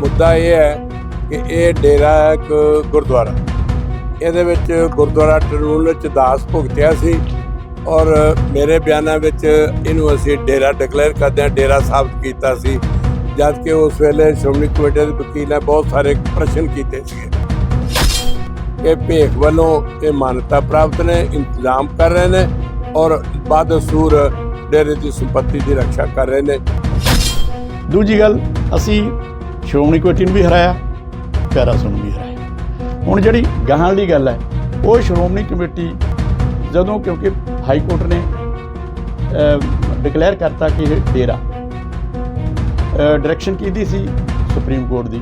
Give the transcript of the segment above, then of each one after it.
ਮੁੱਦਾ ਇਹ ਹੈ ਕਿ ਇਹ ਡੇਰਾ ਹੈ ਇੱਕ ਗੁਰਦੁਆਰਾ। ਇਹਦੇ ਵਿੱਚ ਗੁਰਦੁਆਰਾ ਟਰੂਲ ਵਿੱਚ ਦਾਸ ਭੁਗਤਿਆ ਸੀ ਔਰ ਮੇਰੇ ਬਿਆਨਾਂ ਵਿੱਚ ਇਹਨੂੰ ਅਸੀਂ ਡੇਰਾ ਡਿਕਲੇਅਰ ਕਰਦੇ ਹਾਂ, ਡੇਰਾ ਸਾਬਤ ਕੀਤਾ ਸੀ। ਜਦ ਕਿ ਉਸ ਵੇਲੇ ਸ਼੍ਰੋਮਣੀ ਕਮੇਟੀ ਦੇ ਵਕੀਲ ਨੇ ਬਹੁਤ ਸਾਰੇ ਪ੍ਰਸ਼ਨ ਕੀਤੇ ਸੀਗੇ ਕਿ ਭੇਖ ਵੱਲੋਂ ਇਹ ਮਾਨਤਾ ਪ੍ਰਾਪਤ ਨੇ, ਇੰਤਜ਼ਾਮ ਕਰ ਰਹੇ ਨੇ ਔਰ ਬਾਦਸੂਰ ਡੇਰੇ ਦੀ ਸੰਪਤੀ ਦੀ ਰੱਖਿਆ ਕਰ ਰਹੇ ਨੇ। ਦੂਜੀ ਗੱਲ, ਅਸੀਂ ਸ਼੍ਰੋਮਣੀ ਕਮੇਟੀ ਨੂੰ ਵੀ ਹਰਾਇਆ ਪੈਰਾਸੋਂ ਨੂੰ ਵੀ ਹਰਾਇਆ। ਹੁਣ ਜਿਹੜੀ ਗਾਹਾਂ ਦੀ ਗੱਲ ਹੈ, ਉਹ ਸ਼੍ਰੋਮਣੀ ਕਮੇਟੀ ਜਦੋਂ, ਕਿਉਂਕਿ ਹਾਈ ਕੋਰਟ ਨੇ ਡਿਕਲੇਅਰ ਕਰਤਾ ਕਿ ਇਹ ਡੇਰਾ ਡਾਇਰੈਕਸ਼ਨ ਕੀਤੀ ਸੀ ਸੁਪਰੀਮ ਕੋਰਟ ਦੀ।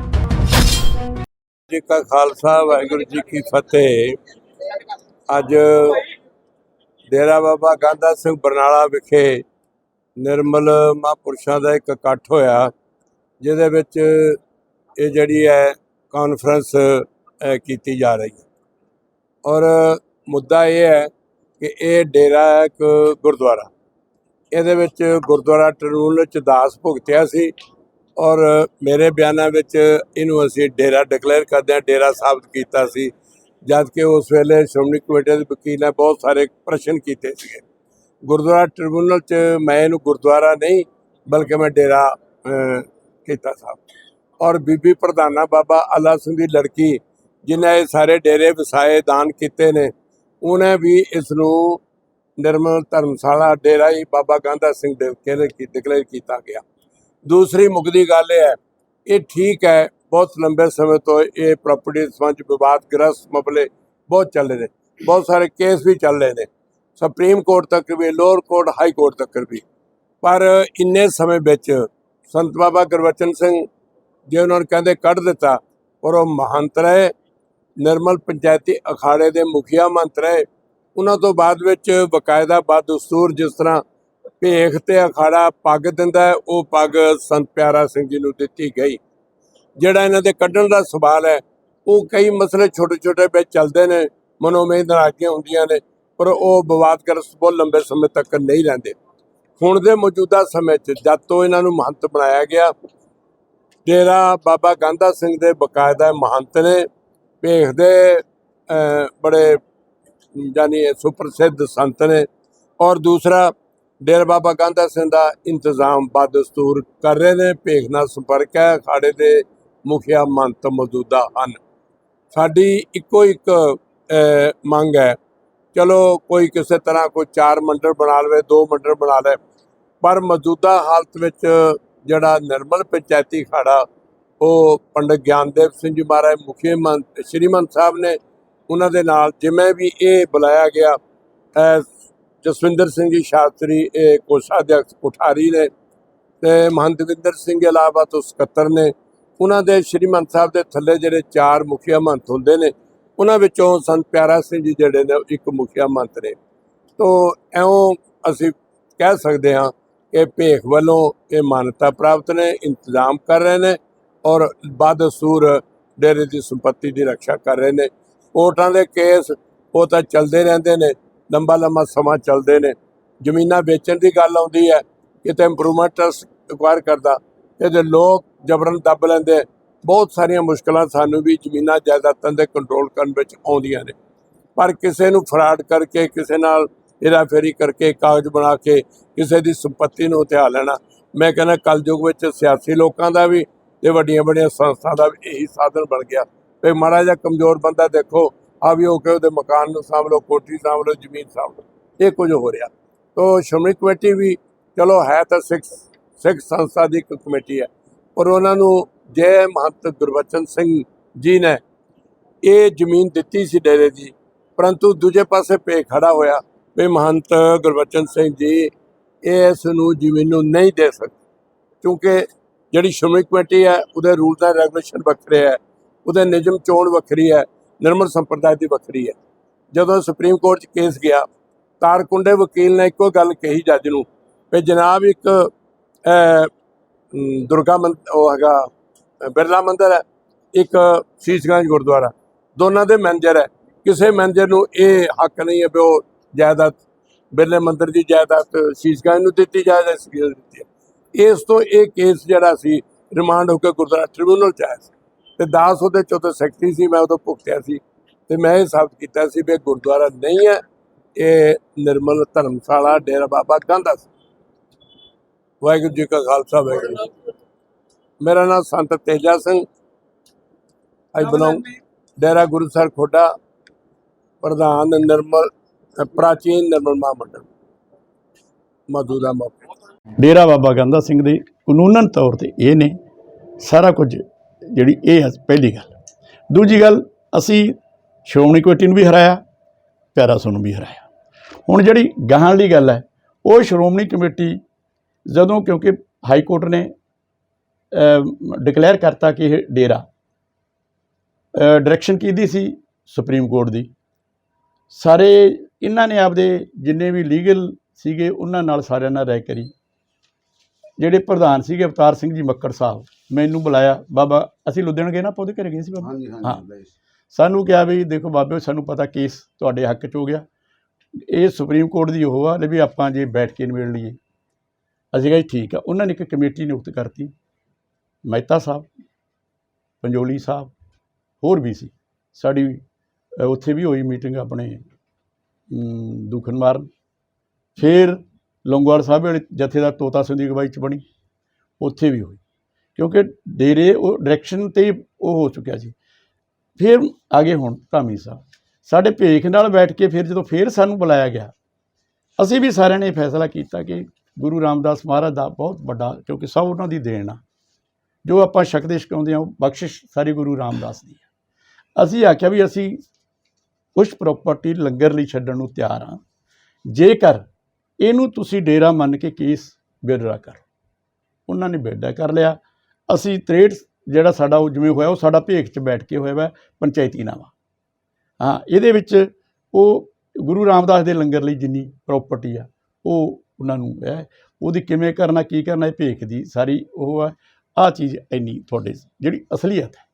ਜੀ ਕਾ ਖਾਲਸਾ, ਵਾਹਿਗੁਰੂ ਜੀ ਕੀ ਫਤਿਹ। ਅੱਜ ਡੇਰਾ ਬਾਬਾ ਗਾਂਧਾ ਸਿੰਘ ਬਰਨਾਲਾ ਵਿਖੇ ਨਿਰਮਲ ਮਹਾਂਪੁਰਸ਼ਾਂ ਦਾ ਇੱਕ ਇਕੱਠ ਹੋਇਆ। ਜਿਹਦੇ ਵਿੱਚ ਇਹ ਜਿਹੜੀ ਹੈ ਕਾਨਫਰੰਸ ਕੀਤੀ ਜਾ ਰਹੀ ਹੈ। ਔਰ ਮੁੱਦਾ ਇਹ ਹੈ ਕਿ ਇਹ ਡੇਰਾ ਇੱਕ ਗੁਰਦੁਆਰਾ। ਇਹਦੇ ਵਿੱਚ ਗੁਰਦੁਆਰਾ ਟਰੂਲ ਵਿੱਚ ਦਾਸ ਭੁਗਤਿਆ ਸੀ ਔਰ ਮੇਰੇ ਬਿਆਨਾਂ ਵਿੱਚ ਇਹਨੂੰ ਅਸੀਂ ਡੇਰਾ ਡਿਕਲੇਅਰ ਕਰਦੇ ਹਾਂ, ਡੇਰਾ ਸਾਬਤ ਕੀਤਾ ਸੀ। ਜਦ ਕਿ ਉਸ ਵੇਲੇ ਸ਼੍ਰੋਮਣੀ ਕਮੇਟੀ ਦੇ ਵਕੀਲ ਨੇ ਬਹੁਤ ਸਾਰੇ ਪ੍ਰਸ਼ਨ ਕੀਤੇ ਸੀਗੇ। ਗੁਰਦੁਆਰਾ ਟ੍ਰਿਬਿਊਨਲ 'ਚ ਮੈਂ ਇਹਨੂੰ ਗੁਰਦੁਆਰਾ ਨਹੀਂ, ਬਲਕਿ ਮੈਂ ਡੇਰਾ ਕੀਤਾ ਸਾਹਿਬ ਔਰ ਬੀਬੀ ਪ੍ਰਧਾਨਾ ਬਾਬਾ ਅੱਲਾ ਸਿੰਘ ਦੀ ਲੜਕੀ ਜਿਨੇ ਇਹ ਸਾਰੇ ਡੇਰੇ ਵਸਾਏ ਦਾਨ ਕੀਤੇ ਨੇ, ਉਹਨੇ ਵੀ ਇਸ ਨੂੰ ਨਿਰਮਲ ਧਰਮਸ਼ਾਲਾ ਡੇਰਾ ਹੀ ਬਾਬਾ ਗਾਂਧਾ ਸਿੰਘ ਦੇ ਕਹਿੰਦੇ ਕੀ ਡਿਕਲੇਅਰ ਕੀਤਾ ਗਿਆ। ਦੂਸਰੀ ਮੁੱਕਦੀ ਗੱਲ ਇਹ ਹੈ, ਇਹ ਠੀਕ ਹੈ, ਬਹੁਤ ਲੰਬੇ ਸਮੇਂ ਤੋਂ ਇਹ ਪ੍ਰਾਪਰਟੀ ਸੰਬੰਧ ਵਿਵਾਦ ਗ੍ਰਸਤ ਮਸਲੇ ਬਹੁਤ ਚੱਲ ਰਹੇ ਨੇ, ਬਹੁਤ ਸਾਰੇ ਕੇਸ ਵੀ ਚੱਲ ਰਹੇ ਨੇ। ਸੁਪਰੀਮ ਕੋਰਟ ਤੱਕ ਵੀ ਲੋਅਰ ਕੋਰਟ ਹਾਈ ਕੋਰਟ ਤੱਕ ਵੀ। ਪਰ ਇੰਨੇ ਸਮੇਂ ਵਿੱਚ ਸੰਤ ਬਾਬਾ ਗੁਰਬਚਨ ਸਿੰਘ ਜੇ ਉਹਨਾਂ ਨੂੰ ਕਹਿੰਦੇ ਕੱਢ ਦਿੱਤਾ, ਔਰ ਉਹ ਮਹੰਤ ਰਹੇ, ਨਿਰਮਲ ਪੰਚਾਇਤੀ ਅਖਾੜੇ ਦੇ ਮੁਖੀਆ ਮੰਤ ਰਹੇ। ਉਹਨਾਂ ਤੋਂ ਬਾਅਦ ਵਿੱਚ ਬਕਾਇਦਾ ਬਦਸਤੂਰ ਜਿਸ ਤਰ੍ਹਾਂ ਭੇਖ ਤੇ ਅਖਾੜਾ ਪੱਗ ਦਿੰਦਾ ਉਹ ਪੱਗ ਸੰਤ ਪਿਆਰਾ ਸਿੰਘ ਜੀ ਨੂੰ ਦਿੱਤੀ ਗਈ। ਜਿਹੜਾ ਇਹਨਾਂ ਦੇ ਕੱਢਣ ਦਾ ਸਵਾਲ ਹੈ, ਉਹ ਕਈ ਮਸਲੇ ਛੋਟੇ ਛੋਟੇ ਵਿੱਚ ਚੱਲਦੇ ਨੇ ਮਨੋਮੇਦ ਨਾਰਾਜ਼ੀਆਂ ਹੁੰਦੀਆਂ ਨੇ, ਪਰ ਉਹ ਵਿਵਾਦਗ੍ਰਸਤ ਬਹੁਤ ਲੰਬੇ ਸਮੇਂ ਤੱਕ ਨਹੀਂ ਰਹਿੰਦੇ। ਹੁਣ ਦੇ ਮੌਜੂਦਾ ਸਮੇਂ 'ਚ ਜਦ ਤੋਂ ਇਹਨਾਂ ਨੂੰ ਮਹੰਤ ਬਣਾਇਆ ਗਿਆ, ਡੇਰਾ ਬਾਬਾ ਗਾਂਧਾ ਸਿੰਘ ਦੇ ਬਕਾਇਦਾ ਮਹੰਤ ਨੇ ਭੇਖ ਦੇ ਬੜੇ ਜਾਨੀ ਸੁਪ੍ਰਸਿੱਧ ਸੰਤ ਨੇ ਔਰ ਦੂਸਰਾ ਡੇਰਾ ਬਾਬਾ ਗਾਂਧਾ ਸਿੰਘ ਦਾ ਇੰਤਜ਼ਾਮ ਬਦਸਤੂਰ ਕਰ ਰਹੇ ਨੇ, ਭੇਖ ਨਾਲ ਸੰਪਰਕ ਹੈ, ਅਖਾੜੇ ਦੇ ਮੁਖੀਆ ਮੰਤ ਮੌਜੂਦਾ ਹਨ। ਸਾਡੀ ਇੱਕੋ ਇੱਕ ਮੰਗ ਹੈ ਚਲੋ ਕੋਈ ਕਿਸੇ ਤਰ੍ਹਾਂ ਕੋਈ ਚਾਰ ਮੰਡਲ ਬਣਾ ਲਵੇ, ਦੋ ਮੰਡਲ ਬਣਾ ਲੈ ਪਰ ਮੌਜੂਦਾ ਹਾਲਤ ਵਿੱਚ ਜਿਹੜਾ ਨਿਰਮਲ ਪੰਚਾਇਤੀ ਖਾੜਾ, ਉਹ ਪੰਡਤ ਗਿਆਨਦੇਵ ਸਿੰਘ ਜੀ ਮਹਾਰਾਜ, ਮੁਖੀ ਮੰਤ, ਸ਼੍ਰੀਮੰਤ ਸਾਹਿਬ ਨੇ ਉਹਨਾਂ ਦੇ ਨਾਲ ਜਿਵੇਂ ਵੀ ਇਹ ਬੁਲਾਇਆ ਗਿਆ ਜਸਵਿੰਦਰ ਸਿੰਘ ਜੀ ਸ਼ਾਸਤਰੀ, ਇਹ ਕੋਸ਼ਾਧਿਅਕਸ਼ ਕੋਠਾਰੀ ਨੇ ਤੇ ਮਹੰਤਵਿੰਦਰ ਸਿੰਘ ਇਲਾਵਾ ਤੋਂ ਸਕੱਤਰ ਨੇ। ਉਹਨਾਂ ਦੇ ਸ਼੍ਰੀਮੰਤ ਸਾਹਿਬ ਦੇ ਥੱਲੇ ਜਿਹੜੇ ਚਾਰ ਮੁਖੀਆ ਮੰਤ ਹੁੰਦੇ ਨੇ ਉਹਨਾਂ ਵਿੱਚੋਂ ਸੰਤ ਪਿਆਰਾ ਸਿੰਘ ਜੀ ਜਿਹੜੇ ਨੇ ਇੱਕ ਮੁਖੀਆ ਮੰਤ ਨੇ। ਤੋ ਐਉਂ ਅਸੀਂ ਕਹਿ ਸਕਦੇ ਹਾਂ ਕਿ ਭੇਖ ਵੱਲੋਂ ਇਹ ਮਾਨਤਾ ਪ੍ਰਾਪਤ ਨੇ, ਇੰਤਜ਼ਾਮ ਕਰ ਰਹੇ ਨੇ ਔਰ ਬਦਸੂਰ ਡੇਰੇ ਦੀ ਸੰਪਤੀ ਦੀ ਰੱਖਿਆ ਕਰ ਰਹੇ ਨੇ। ਕੋਰਟਾਂ ਦੇ ਕੇਸ ਉਹ ਤਾਂ ਚੱਲਦੇ ਰਹਿੰਦੇ ਨੇ, ਲੰਬਾ ਲੰਬਾ ਸਮਾਂ ਚੱਲਦੇ ਨੇ। ਜ਼ਮੀਨਾਂ ਵੇਚਣ ਦੀ ਗੱਲ ਆਉਂਦੀ ਹੈ, ਕਿਤੇ ਇੰਪਰੂਵਮੈਂਟ ਟਰਸਟ ਐਕਵਾਇਰ ਕਰਦਾ ਤੇ ਜੇ ਲੋਕ ਜਬਰਨ ਦੱਬ ਲੈਂਦੇ ਬਹੁਤ ਸਾਰੀਆਂ ਮੁਸ਼ਕਲਾਂ ਸਾਨੂੰ ਵੀ ਜ਼ਮੀਨਾਂ ਜਾਇਦਾਦਾਂ ਦੇ ਕੰਟਰੋਲ ਕਰਨ ਵਿੱਚ ਆਉਂਦੀਆਂ ਨੇ। ਪਰ ਕਿਸੇ ਨੂੰ ਫਰਾਡ ਕਰਕੇ, ਕਿਸੇ ਨਾਲ ਹੇਰਾਫੇਰੀ ਕਰਕੇ, ਕਾਗਜ਼ ਬਣਾ ਕੇ ਕਿਸੇ ਦੀ ਸੰਪਤੀ ਨੂੰ ਹਥਿਆ ਲੈਣਾ, ਮੈਂ ਕਹਿੰਦਾ ਕਲਯੁਗ ਵਿੱਚ ਸਿਆਸੀ ਲੋਕਾਂ ਦਾ ਵੀ ਤੇ ਵੱਡੀਆਂ ਵੱਡੀਆਂ ਸੰਸਥਾ ਦਾ ਵੀ ਇਹੀ ਸਾਧਨ ਬਣ ਗਿਆ। ਤੇ ਮਾੜਾ ਜਿਹਾ ਕਮਜ਼ੋਰ ਬੰਦਾ ਦੇਖੋ, ਆ ਵੀ ਹੋ ਕੇ ਉਹਦੇ ਮਕਾਨ ਨੂੰ ਸਾਂਭ ਲਓ, ਕੋਠੀ ਸਾਂਭ ਲਓ, ਜ਼ਮੀਨ ਸਾਂਭ ਲਓ, ਇਹ ਕੁਝ ਹੋ ਰਿਹਾ। ਤੋ ਸ਼੍ਰੋਮਣੀ ਕਮੇਟੀ ਵੀ ਚਲੋ ਹੈ ਤਾਂ ਸਿੱਖ ਸਿੱਖ ਸੰਸਥਾ ਦੀ ਇੱਕ ਕਮੇਟੀ ਹੈ, ਪਰ ਉਹਨਾਂ ਨੂੰ ਜੈ ਮਹੰਤ ਗੁਰਬਚਨ ਸਿੰਘ ਜੀ ਨੇ ਇਹ ਜ਼ਮੀਨ ਦਿੱਤੀ ਸੀ ਡੇਰੇ ਦੀ, ਪਰੰਤੂ ਦੂਜੇ ਪਾਸੇ ਪੇ ਖੜਾ ਹੋਇਆ ਵੀ ਮਹੰਤ ਗੁਰਬਚਨ ਸਿੰਘ ਜੀ ਇਸ ਨੂੰ ਜ਼ਮੀਨ ਨੂੰ ਨਹੀਂ ਦੇ ਸਕਦੇ। ਕਿਉਂਕਿ ਜਿਹੜੀ ਸ਼੍ਰੋਮਣੀ ਕਮੇਟੀ ਹੈ, ਉਹਦੇ ਰੂਲ ਦਾ ਰੈਗੂਲੇਸ਼ਨ ਵੱਖਰੇ ਹੈ, ਉਹਦੇ ਨਿਯਮ ਚੋਣ ਵੱਖਰੀ ਹੈ, ਨਿਰਮਲ ਸੰਪਰਦਾਇ ਦੀ ਵੱਖਰੀ ਹੈ। ਜਦੋਂ ਸੁਪਰੀਮ ਕੋਰਟ 'ਚ ਕੇਸ ਗਿਆ, ਤਾਰਕੁੰਡੇ ਵਕੀਲ ਨੇ ਇੱਕੋ ਗੱਲ ਕਹੀ ਜੱਜ ਨੂੰ ਵੀ ਜਨਾਬ ਇੱਕ ਦੁਰਗਾ ਮੰਦ, ਉਹ ਹੈਗਾ ਬਿਰਲਾ ਮੰਦਿਰ ਹੈ, ਇੱਕ ਸੀਸਗੰਜ ਗੁਰਦੁਆਰਾ, ਦੋਨਾਂ ਦੇ ਮੈਨੇਜਰ ਹੈ। ਕਿਸੇ ਮੈਨੇਜਰ ਨੂੰ ਇਹ ਹੱਕ ਨਹੀਂ ਹੈ ਵੀ ਉਹ ਜਾਇਦਾਦ, ਬਿਰਲੇ ਮੰਦਿਰ ਦੀ ਜਾਇਦਾਦ ਸੀਸਗੰਜ ਨੂੰ ਦਿੱਤੀ ਜਾਇਦਾਦ ਦਿੱਤੀ ਹੈ। ਇਸ ਤੋਂ ਇਹ ਕੇਸ ਜਿਹੜਾ ਸੀ, ਰਿਮਾਂਡ ਹੋ ਕੇ ਗੁਰਦੁਆਰਾ ਟ੍ਰਿਬਿਊਨਲ ਚ ਆਇਆ ਸੀ। ਤੇ ਦਾਸ ਉਹਦੇ ਚੌਥੇ ਸੈਕਟਰੀ ਸੀ, ਮੈਂ ਉਦੋਂ ਭੁਗਤਿਆ ਸੀ। ਤੇ ਮੈਂ ਇਹ ਸਾਬਤ ਕੀਤਾ ਸੀ ਵੀ ਗੁਰਦੁਆਰਾ ਨਹੀਂ ਹੈ, ਇਹ ਨਿਰਮਲ ਧਰਮਸ਼ਾਲਾ ਡੇਰਾ ਬਾਬਾ ਗਾਂਧਾ ਸੀ। ਵਾਹਿਗੁਰੂ ਜੀ ਕਾ ਖਾਲਸਾ, ਵਾਹਿਗੁਰੂ ਜੀ ਮੇਰਾ ਨਾਮ ਸੰਤ ਤੇਜਾ ਸਿੰਘ। ਅੱਜ ਬਣਾਉ ਡੇਰਾ ਗੁਰੂਸਰ ਖੋਡਾ ਪ੍ਰਧਾਨ ਨਿਰਮਲ ਪ੍ਰਾਚੀਨ ਨਿਰਮਲ ਮਹਾਮੰਡਲ। ਮੌਜੂਦਾ ਮੌਕੇ ਡੇਰਾ ਬਾਬਾ ਗੰਦਾ ਸਿੰਘ ਦੇ ਕਾਨੂੰਨਨ ਤੌਰ ਤੇ ਇਹ ਨੇ ਸਾਰਾ ਕੁਝ ਜਿਹੜੀ ਇਹ ਹੈ ਪਹਿਲੀ ਗੱਲ। ਦੂਜੀ ਗੱਲ ਅਸੀਂ ਸ਼੍ਰੋਮਣੀ ਕਮੇਟੀ ਨੂੰ ਵੀ ਹਰਾਇਆ ਪੈਰਾਸੋ ਨੂੰ ਵੀ ਹਰਾਇਆ। ਹੁਣ ਜਿਹੜੀ ਗਾਹਾਂ ਵਾਲੀ ਗੱਲ ਹੈ ਉਹ ਸ਼੍ਰੋਮਣੀ ਕਮੇਟੀ ਜਦੋਂ ਕਿਉਂਕਿ ਹਾਈ ਕੋਰਟ ਨੇ ਡਿਕਲੇਅਰ ਕਰਤਾ ਕਿ ਇਹ ਡੇਰਾ। ਡਾਇਰੈਕਸ਼ਨ ਕਿਹਦੀ ਸੀ? ਸੁਪਰੀਮ ਕੋਰਟ ਦੀ। ਸਾਰੇ ਇਹਨਾਂ ਨੇ ਆਪਦੇ ਜਿੰਨੇ ਵੀ ਲੀਗਲ ਸੀਗੇ ਉਹਨਾਂ ਨਾਲ ਸਾਰਿਆਂ ਨਾਲ ਰਾਏ ਕਰੀ। ਜਿਹੜੇ ਪ੍ਰਧਾਨ ਸੀਗੇ ਅਵਤਾਰ ਸਿੰਘ ਜੀ ਮੱਕੜ ਸਾਹਿਬ ਮੈਨੂੰ ਬੁਲਾਇਆ ਬਾਬਾ ਅਸੀਂ ਲੁਧਿਆਣਾ ਗਏ ਨਾ ਆਪਾਂ ਉਹਦੇ ਘਰੇ ਗਏ ਸੀ ਬਾਬਾ? ਹਾਂਜੀ ਹਾਂ। ਹਾਂਜੀ। ਸਾਨੂੰ ਕਿਹਾ ਵੀ ਦੇਖੋ ਬਾਬਿਓ ਸਾਨੂੰ ਪਤਾ ਕੇਸ ਤੁਹਾਡੇ ਹੱਕ 'ਚ ਹੋ ਗਿਆ। ਇਹ ਸੁਪਰੀਮ ਕੋਰਟ ਦੀ ਉਹ ਆ ਲੈ ਵੀ ਆਪਾਂ ਜੇ ਬੈਠ ਕੇ ਨਿਬੇੜ ਲਈਏ। ਅਸੀਂ ਕਿਹਾ ਠੀਕ ਆ। ਉਹਨਾਂ ਨੇ ਇੱਕ ਕਮੇਟੀ ਨਿਯੁਕਤ ਕਰਤੀ। ਮਹਿਤਾ ਸਾਹਿਬ ਪੰਜੋਲੀ ਸਾਹਿਬ ਹੋਰ ਵੀ ਸੀ। ਸਾਡੀ ਉੱਥੇ ਵੀ ਹੋਈ ਮੀਟਿੰਗ ਆਪਣੇ ਅਮ, ਮਾਰਨ। ਫਿਰ ਲੌਂਗੋਵਾਲ ਸਾਹਿਬ ਵਾਲੇ ਜਥੇ ਦਾ ਤੋਤਾ ਸਿੰਘ ਦੀ ਅਗਵਾਈ 'ਚ ਬਣੀ। ਉੱਥੇ ਵੀ ਹੋਈ। ਕਿਉਂਕਿ ਡੇਰੇ ਉਹ ਡਾਇਰੈਕਸ਼ਨ ਤੇ ਉਹ ਹੋ ਚੁੱਕਿਆ ਸੀ। ਫਿਰ ਆਗੇ ਹੁਣ ਧਾਮੀ ਸਾਹਿਬ। ਸਾਡੇ ਭੇਖ ਨਾਲ ਬੈਠ ਕੇ ਫਿਰ ਜਦੋਂ ਫਿਰ ਸਾਨੂੰ ਬੁਲਾਇਆ ਗਿਆ ਅਸੀਂ ਵੀ ਸਾਰਿਆਂ ਨੇ ਇਹ ਫੈਸਲਾ ਕੀਤਾ ਕਿ ਗੁਰੂ ਰਾਮਦਾਸ ਮਹਾਰਾਜ ਦਾ ਬਹੁਤ ਵੱਡਾ ਕਿਉਂਕਿ ਸਭ ਉਹਨਾਂ ਦੀ ਦੇਣ ਆ। ਜੋ ਆਪਾਂ ਸ਼ਕਦੇ ਛਕਾਉਂਦੇ ਆ ਉਹ ਬਖਸ਼ਿਸ਼ ਸਾਰੇ ਗੁਰੂ ਰਾਮਦਾਸ ਦੀ ਆ ਅਸੀਂ ਆਖਿਆ ਵੀ ਅਸੀਂ ਉਸ ਪ੍ਰਾਪਰਟੀ ਲੰਗਰ ਲਈ ਛੱਡਣ ਨੂੰ ਤਿਆਰ ਹਾਂ। ਜੇਕਰ ਇਹਨੂੰ ਤੁਸੀਂ ਡੇਰਾ ਮੰਨ ਕੇ ਕੇਸ ਬਿਰਰਾ ਕਰੋ। ਉਹਨਾਂ ਨੇ ਬੇੜਾ ਕਰ ਲਿਆ। ਅਸੀਂ 63 ਜਿਹੜਾ ਸਾਡਾ ਉਹ ਜਿਵੇਂ ਹੋਇਆ, ਉਹ ਸਾਡਾ ਭੇਖ 'ਚ ਬੈਠ ਕੇ ਹੋਇਆ ਵਾ, ਪੰਚਾਇਤੀ ਨਾਮਾ। ਹਾਂ, ਇਹਦੇ ਵਿੱਚ ਉਹ ਗੁਰੂ ਰਾਮਦਾਸ ਦੇ ਲੰਗਰ ਲਈ ਜਿੰਨੀ ਪ੍ਰਾਪਰਟੀ ਆ, ਉਹ ਉਹਨਾਂ ਨੂੰ ਹੈ। ਉਹਦੀ ਕਿਵੇਂ ਕਰਨਾ, ਕੀ ਕਰਨਾ, ਇਹ ਭੇਖ ਦੀ ਸਾਰੀ ਉਹ ਆ। ਆ ਚੀਜ਼ ਇੰਨੀ ਤੁਹਾਡੇ ਜਿਹੜੀ ਅਸਲੀਅਤ ਹੈ।